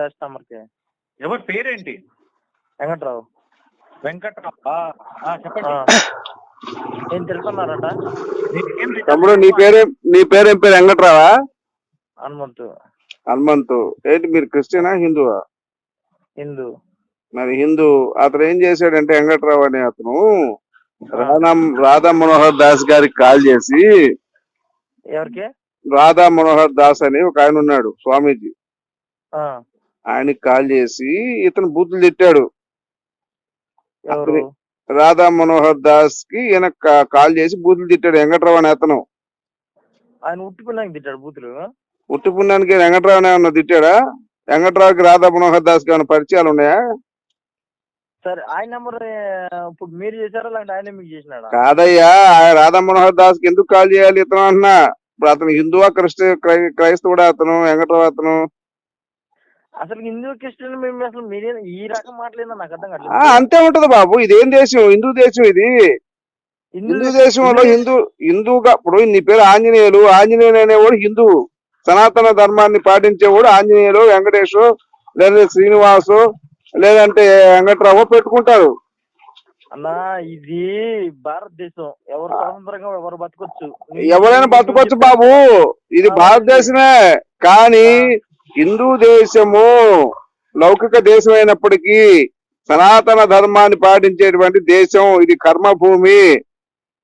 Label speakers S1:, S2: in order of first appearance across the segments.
S1: Last నెంబర్కి
S2: ఎవరి పేరేంటి?
S1: వెంకట్రావు.
S2: వెంకట్రావు? చెప్పండి.
S1: ఏం తెలుసున్నారట
S2: నీకేం
S3: తమ్ముడు నీ పేరే నీ పేరేం పేరు? వెంకట్రావా?
S1: హనుమంతు.
S3: హనుమంతు. ఏంటి మీరు క్రిస్టియనా హిందువా?
S1: హిందూ.
S3: మరి హిందూ. అతను ఏం చేశాడంటే వెంకట్రావు అనే అతను రాధా రాధా మనోహర్ దాస్ గారికి కాల్ చేసి
S1: ఎవరికి?
S3: రాధా మనోహర్ దాస్ అని ఒక ఆయన ఉన్నాడు స్వామీజీ.
S1: ఆ,
S3: ఆయనకి కాల్ చేసి ఇతను బూతులు తిట్టాడు. రాధా మనోహర్ దాస్కి ఈయన కాల్ చేసి బూతులు తిట్టాడు వెంకట్రావు అనే అతను.
S1: ఆయన ఉట్టిపోయినాక తిట్టాడు బూతులు?
S3: ఉట్టి పుణ్యానికి వెంకట్రావు ఏమన్నా తిట్టాడా? వెంకట్రావుకి రాధా మనోహర్ దాస్కి ఏమైనా పరిచయాలు ఉన్నాయా?
S1: సరే ఆయన నెంబర్ ఇప్పుడు మీరు చేశారా లేదంటే ఆయన మీకు చేసినాడా?
S3: కాదయ్యా రాధా మనోహర్ దాస్కి ఎందుకు కాల్ చేయాలి ఇతను అంటున్నా. ఇప్పుడు అతను హిందువా క్రిస్టి క్రై- క్రైస్తవుడా అతను వెంకట్రావు అతను?
S1: అసలు హిందూ క్రిస్టియన్ మేము అసలు మీరే ఈ రకం నాకు అర్థం
S3: ఆ,
S1: కావట్లేదు
S3: అంతే ఉంటది బాబు. ఇదేం దేశం? హిందూ దేశం ఇది. హిందూ దేశంలో హిందూ హిందూగా ఇప్పుడు నీ పేరు ఆంజనేయులు. ఆంజనేయులు అనేవాడు హిందువు సనాతన ధర్మాన్ని పాటించేవాడు ఆంజనేయులు వెంకటేశు లేదా శ్రీనివాసు లేదంటే వెంకట్రావు పెట్టుకుంటారు.
S1: అన్నా ఇది భారతదేశం. ఎవరు స్వతంత్రంగా ఎవరు బతకొచ్చు?
S3: ఎవరైనా బతకొచ్చు బాబు. ఇది భారతదేశమే. కానీ హిందూ దేశము లౌకిక దేశం అయినప్పటికీ సనాతన ధర్మాన్ని పాటించేటువంటి దేశం ఇది కర్మభూమి.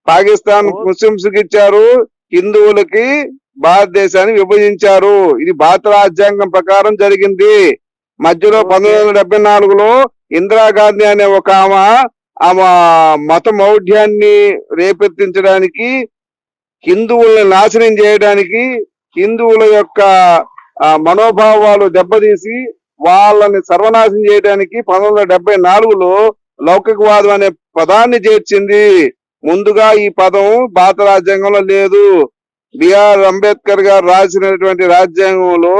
S3: పాకిస్తాన్ ముస్లింస్కి ఇచ్చారు హిందువులకి భారతదేశాన్ని విభజించారు. ఇది భారత రాజ్యాంగం ప్రకారం జరిగింది. మధ్యలో పంతొమ్మిది వందల డెబ్బై నాలుగులో ఇందిరాగాంధీ అనే ఒక ఆమె ఆమె మత మౌఢ్యాన్ని రేపెత్తించడానికి హిందువుల్ని నాశనం చేయడానికి హిందువుల యొక్క మనోభావాలు దెబ్బతీసి వాళ్ళని సర్వనాశం చేయడానికి పంతొమ్మిది వందల నాలుగులో లౌకికవాదం అనే పదాన్ని చేర్చింది. ముందుగా ఈ పదం భారత రాజ్యాంగంలో లేదు. బిఆర్ అంబేద్కర్ గారు రాసినటువంటి రాజ్యాంగంలో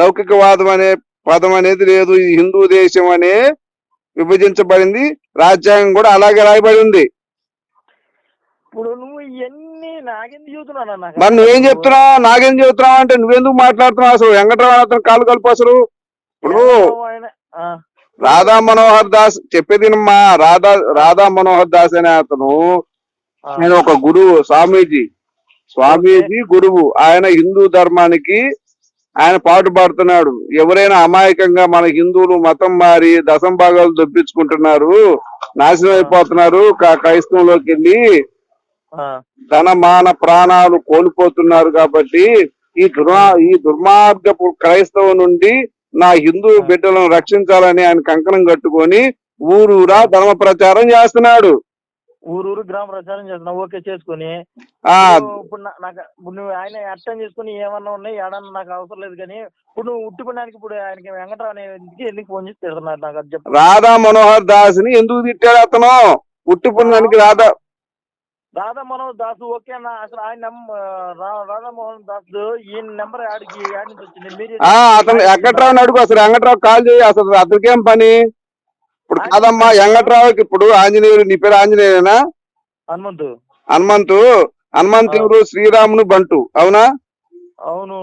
S3: లౌకికవాదం అనే పదం అనేది లేదు. ఈ హిందూ దేశం అనే విభజించబడింది. రాజ్యాంగం కూడా అలాగే రాయబడి ఉంది.
S1: ఇప్పుడు నువ్వు ఇవన్నీ నాకెందుకు
S3: మరి నువ్వేం చెప్తున్నావు? నాకేం చెప్తున్నావు అంటే నువ్వెందుకు మాట్లాడుతున్నావు అసలు? వెంకటరావు అతను కాలు కలుపు అసలు. ఇప్పుడు రాధా మనోహర్ దాస్ చెప్పేదినమ్మా రాధా రాధా మనోహర్ దాస్ అనే అతను ఆయన ఒక గురువు స్వామీజీ. స్వామీజీ గురువు. ఆయన హిందూ ధర్మానికి ఆయన పాటుపడుతున్నాడు ఎవరైనా అమాయకంగా మన హిందువులు మతం మారి దశం భాగాలు దొప్పించుకుంటున్నారు నాశనం అయిపోతున్నారు క్రైస్తవంలోకి వెళ్ళి
S1: ఆ,
S3: ధన మాన ప్రాణాలు కోల్పోతున్నారు కాబట్టి ఈ దుర్మా ఈ దుర్మార్గపు క్రైస్తవ నుండి నా హిందూ బిడ్డలను రక్షించాలని ఆయన కంకణం కట్టుకొని ఊరూరా ధర్మ ప్రచారం చేస్తున్నాడు.
S1: ఊరూరు గ్రామ ప్రచారం చేస్తున్నావు ఓకే చేసుకుని. ఇప్పుడు నాకు నువ్వు ఆయన అర్థం చేసుకుని ఏమన్నా ఉన్నాయి? ఏడన్నా నాకు అవసరం లేదు కానీ ఇప్పుడు నువ్వు ఉట్టుకున్నానికి ఇప్పుడు ఆయనకి వెంకటరావు అనే ఎందుకు ఫోన్ చేసి తిడుతున్నారు నాకు అది చెప్పు.
S3: రాధా మనోహర్ దాస్ని ఎందుకు తిట్టాడు అతను? ఉట్టిపుణ్యానికి రాధా
S1: రాధా మనోహర్ దాస్ ఓకే అన్న. అసలు ఆయన నెంబ- రా- రాధా మోహన్ దాస్ ఈయన నెంబర్ యాడికి యాడ్ నుంచి వచ్చింది. మీరు
S3: ఆ అతను వెంకట్రావుని అడుగు. అసలు వెంకట్రావు కాల్ చేయి. అసలు అతనికేం పని? ఇప్పుడు కాదమ్మా వెంకట్రావుకి ఇప్పుడు ఆంజనేయుడు నీ పేరు ఆంజనేయునా?
S1: హనుమంతు.
S3: హనుమంతు హనుమంతు ఎవరు శ్రీరామును బంటు. అవునా?
S1: అవును.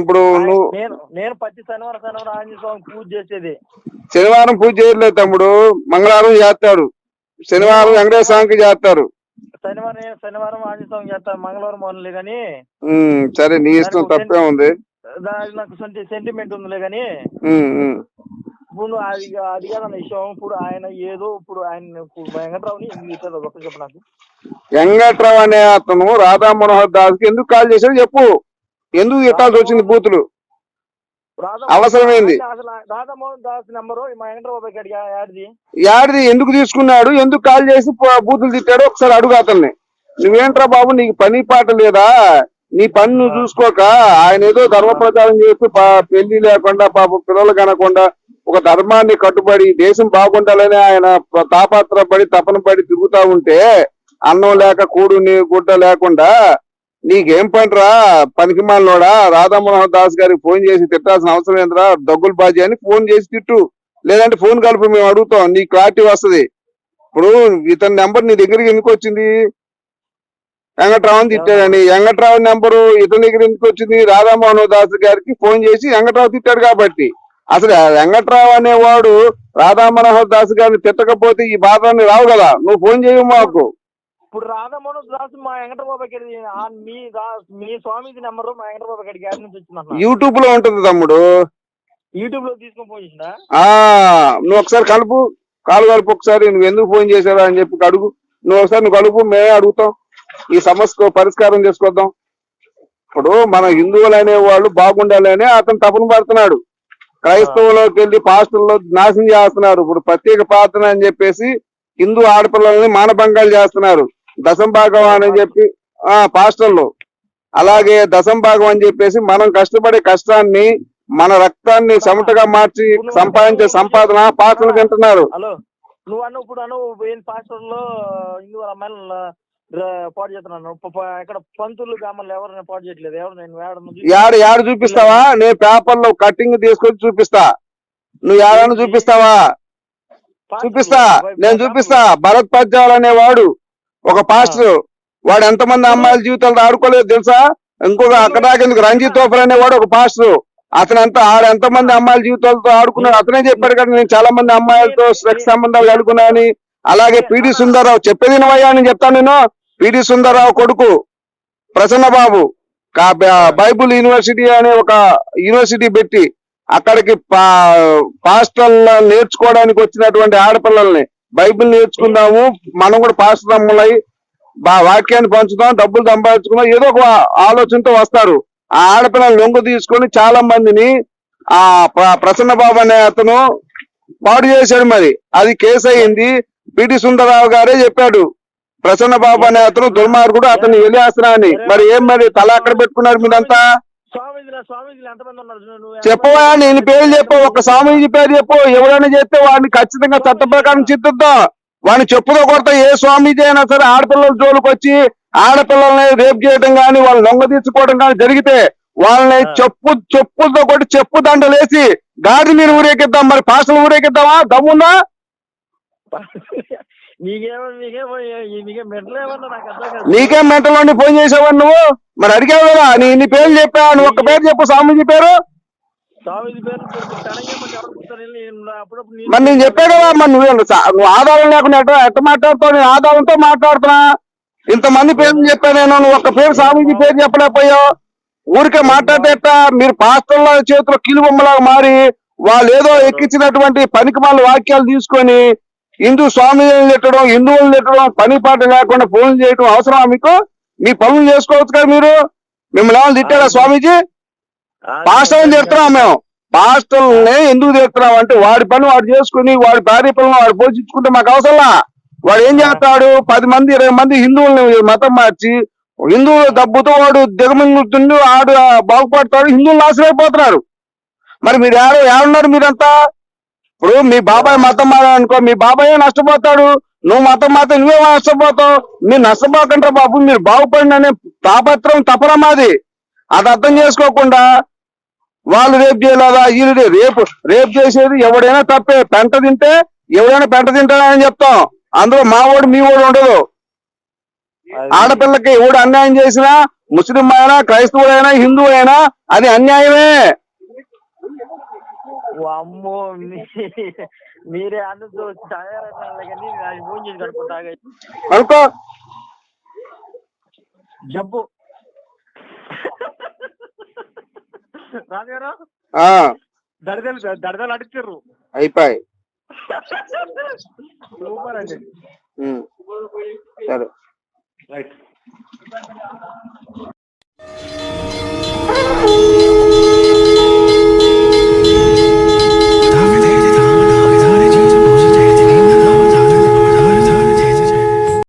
S3: ఇప్పుడు నువ్వు
S1: నేను నేను ప్రతి శనివారం శనివారం ఆంజనేయ స్వామి పూజ చేసేది.
S3: శనివారం పూజ చేయట్లేదు తమ్ముడు. మంగళవారం చేస్తాడు. శనివారం వెంకటేశ్వర స్వామికి చేస్తారు
S1: శనివారం శనివారం ఆంజనేయ స్వామి చేస్తాను మంగళవారం మొదలే కానీ
S3: సరే నీ ఇష్టం తప్పే ఉంది.
S1: దానికి నాకు సెంటిమెంట్ ఉందిలే కానీ. ఇప్పుడు అది అది కాదన్న విషయం. ఇప్పుడు ఆయన ఏదో ఇప్పుడు ఆయన వెంకట్రావుని ఇచ్చారు ఒక చెప్పు నాకు.
S3: వెంకట్రావు అనే అతను రాధా మనోహర్ దాస్కి ఎందుకు కాల్ చేశాడు చెప్పు. ఎందుకు ఎత్తాల్సి వచ్చింది బూతులు? అవసరమైంది.
S1: అసలు రాధామోహన్ దాస్ నెంబరు మా వెంకట్రావు అడిగి యాడిది.
S3: యాడిది ఎందుకు తీసుకున్నాడు? ఎందుకు కాల్ చేసి బూతులు తిట్టాడు ఒకసారి అడుగు అతన్ని. నువ్వేంట్రా బాబు నీకు పని పాట లేదా? నీ పని నువ్వు చూసుకోక ఆయన ఏదో ధర్మ ప్రచారం చేస్తూ పా- పెళ్ళి లేకుండా పాప పిల్లలు కనకుండా ఒక ధర్మాన్ని కట్టుబడి దేశం బాగుండాలని ఆయన ప్ర- తాపత్రపడి తపన పడి తిరుగుతా ఉంటే అన్నం లేక కూడు నీ గుడ్డ లేకుండా నీకేం పనిరా? పనికిమాలోడా రాధామోహన్ దాస్ గారికి ఫోన్ చేసి తిట్టాల్సిన అవసరం ఏంద్రా? దగ్గులు బాజీ అని ఫోన్ చేసి తిట్టు. లేదంటే ఫోన్ కలుపు మేము అడుగుతాం. నీ క్లారిటీ వస్తది. ఇప్పుడు ఇతని నెంబర్ నీ దగ్గరికి ఎందుకు వచ్చింది? వెంకట్రావు తిట్టాడని. వెంకట్రావు నెంబరు ఇతని దగ్గర ఎందుకు వచ్చింది? రాధామోహన్ దాస్ గారికి ఫోన్ చేసి వెంకట్రావు తిట్టాడు కాబట్టి. అసలు వెంకట్రావు అనేవాడు రాధా మనోహర్ దాస్ గారిని తిట్టకపోతే ఈ బాధని రావు కదా. నువ్వు ఫోన్ చేయవు మాకు.
S1: ఇప్పుడు రాధామోహన్ దాస్ మా వెంకటబాబు గారి మీ మీ స్వామీజీ నెంబర్ మా వెంకటబాబు గారి గారి నుంచి వచ్చిందన్న
S3: యూట్యూబ్లో ఉంటుంది తమ్ముడు.
S1: యూట్యూబ్లో తీసుకొని
S3: ఆ నువ్వు ఒకసారి కలుపు. కాలు కలుపు ఒకసారి. నువ్వు ఎందుకు ఫోన్ చేశారా అని చెప్పి అడుగు. నువ్వు ఒకసారి నువ్వు కలుపు మేమే అడుగుతాం. ఈ సమస్యకు పరిష్కారం చేసుకొద్దాం. ఇప్పుడు మన హిందువులు అనేవాళ్ళు బాగుండాలని అతను తపన పడుతున్నాడు. క్రైస్తవులోకి వెళ్ళి పాస్టర్లో నాశనం చేస్తున్నారు. ఇప్పుడు ప్రత్యేక ప్రార్థన అని చెప్పేసి హిందూ ఆడపిల్లల్ని మానభంగాలు చేస్తున్నారు. దశం భాగం అని చెప్పి ఆ పాస్టర్లు. అలాగే దశం భాగం అని చెప్పేసి మనం కష్టపడే కష్టాన్ని మన రక్తాన్ని చెమటగా మార్చి సంపాదించే సంపాదన పాత్రలు తింటున్నారు.
S1: నువ్వు అన్న ఇప్పుడు అను అమ్మాయిలు పాటు చేస్తున్నాను. ఇక్కడ పంతులు ఎవరు పాటు చేయట్లేదు? ఎవరు నేను వేడను
S3: యాడ యాడ చూపిస్తావా? నేను పేపర్లో కటింగ్ తీసుకొచ్చి చూపిస్తా. నువ్వు యాడని చూపిస్తావా? చూపిస్తా. నేను చూపిస్తా. భరత్ పద్యాలు అనేవాడు. ఒక పాస్టర్ వాడు ఎంతమంది అమ్మాయిల జీవితాలతో ఆడుకోలేదు తెలుసా? ఇంకొక అక్కడ రంజిత్ తోఫర్ అనేవాడు ఒక పాస్టర్. అతను ఎంత ఆడ ఎంతమంది అమ్మాయిల జీవితాలతో ఆడుకున్నాడు? అతనే చెప్పాడు కదా నేను చాలా మంది అమ్మాయిలతో సెక్స్ సంబంధాలు అని అలాగే పిడి సుందరరావు చెప్పేది వినవయ్యా అని చెప్తాను నేను. పిడి సుందరరావు కొడుకు ప్రసన్న బాబు బైబుల్ యూనివర్సిటీ అనే ఒక యూనివర్సిటీ పెట్టి అక్కడికి పా- పాస్టల్ నేర్చుకోవడానికి వచ్చినటువంటి ఆడపిల్లల్ని బైబిల్ నేర్చుకుందాము మనం కూడా పాస్టర్ బా వాక్యాన్ని పంచుదాం డబ్బులు సంపాదించుకుందాం ఏదో ఒక ఆలోచనతో వస్తారు. ఆ ఆడపిల్లలు లొంగు తీసుకొని చాలా మందిని ఆ ప్రసన్న బాబు అనే అతను పాడు చేశాడు మరి. అది కేసు అయింది. పిటి సుందరరావు గారే చెప్పాడు. ప్రసన్న బాబు అనే అతను దుర్మార్గుడు అతను వెళ్ళేస్తున్నా అని మరి ఏం మరి తల అక్కడ పెట్టుకున్నారు మీరంతా? చెప్పవా నేను పేరు చెప్పు ఒక స్వామీజీ పేరు చెప్పు. ఎవరైనా చేస్తే వాడిని ఖచ్చితంగా చట్ట ప్రకారం చిత్తుద్దాం. వాడిని చెప్పుతో కొడతా ఏ స్వామీజీ అయినా సరే ఆడపిల్లల జోలికి వచ్చి ఆడపిల్లల్ని రేప్ చేయడం కానీ వాళ్ళని లొంగ తీసుకోవడం కానీ జరిగితే వాళ్ళని చెప్పు చెప్పులతో కొట్టి చెప్పు దండలేసి గాడి మీరు ఊరేగిద్దాం మరి పాసలు ఊరేగిద్దామా? దమ్ముందా?
S1: నీకేం
S3: మెంటల్ నుండి ఫోన్ చేసావని నువ్వు? మరి అడిగావు కదా నీ నీ పేరు చెప్పా నువ్వు ఒక్క పేరు చెప్పు స్వామీజీ పేరు.
S1: పేరు
S3: మరి నేను చెప్పా కదా మరి నువ్వు నువ్వు ఆధారం లేకుండా ఎట్ట ఎట్ట మాట్లాడుతావు? నేను ఆధారంతో మాట్లాడుతున్నా. ఇంతమంది పేర్లు చెప్పా నేను నువ్వు ఒక్క పేరు స్వామీజీ పేరు చెప్పలేకపోయావు. ఊరికే మాట్లాడితే ఎట్ట మీరు పాస్టర్ల చేతిలో కీలుబొమ్మలాగా మారి వాళ్ళు ఏదో ఎక్కించినటువంటి పనికిమాల వాక్యాలు తీసుకొని హిందూ స్వామీలను తిట్టడం హిందువులను తిట్టడం పని పాట లేకుండా ఫోన్ చేయడం అవసరమా మీకు? మీ పనులు చేసుకోవచ్చు కదా మీరు? మిమ్మల్ని ఏమైనా తిట్టారా స్వామీజీ? పాస్టర్ని తిడుతున్నాం మేము. పాస్టర్ని ఎందుకు తిడుతున్నాం అంటే వాడి పని వాడు చేసుకుని వాడి భార్య పిల్లలు వాడు పోషించుకుంటే మాకు అవసరంలా వాడు ఏం చేస్తాడు? పది మంది ఇరవై మంది హిందువుల్ని మతం మార్చి హిందువుల డబ్బుతో వాడు దిగమింగుతుండి ఆడు బాగుపడతాడు హిందువులు నాశనం అయిపోతున్నారు. మరి మీరు ఎవరు ఎవరున్నారు మీరంతా? ఇప్పుడు మీ బాబాయ్ మతం మారాలనుకో మీ బాబాయే నష్టపోతాడు నువ్వు మతం మాత్రం నువ్వే నష్టపోతావు. మీరు నష్టపోకుండా బాబు మీరు బాగుపడిన తాపత్రం తపన మాది. అది అర్థం చేసుకోకుండా వాళ్ళు రేపు చేయలేదా వీళ్ళు రేపు రేపు చేసేది ఎవడైనా తప్పే. పెంట తింటే ఎవడైనా పెంట తింటాడని చెప్తాం. అందులో మా ఓడు మీ ఓడు ఉండదు. ఆడపిల్లకి ఎవడు అన్యాయం చేసినా ముస్లిం అయినా క్రైస్తవుడైనా హిందూ అయినా అది అన్యాయమే.
S1: అమ్మో మీరే అందరితో తయారైనా కానీ అది ఫోన్ చేసి కడుపుకుంటా
S3: అనుకో.
S1: జబ్బు. రాజుగారు? దడదలు దడదలు అడిచారు
S3: అయిపోయి
S1: సూపర్ అండి.
S3: సరే.
S2: రైట్.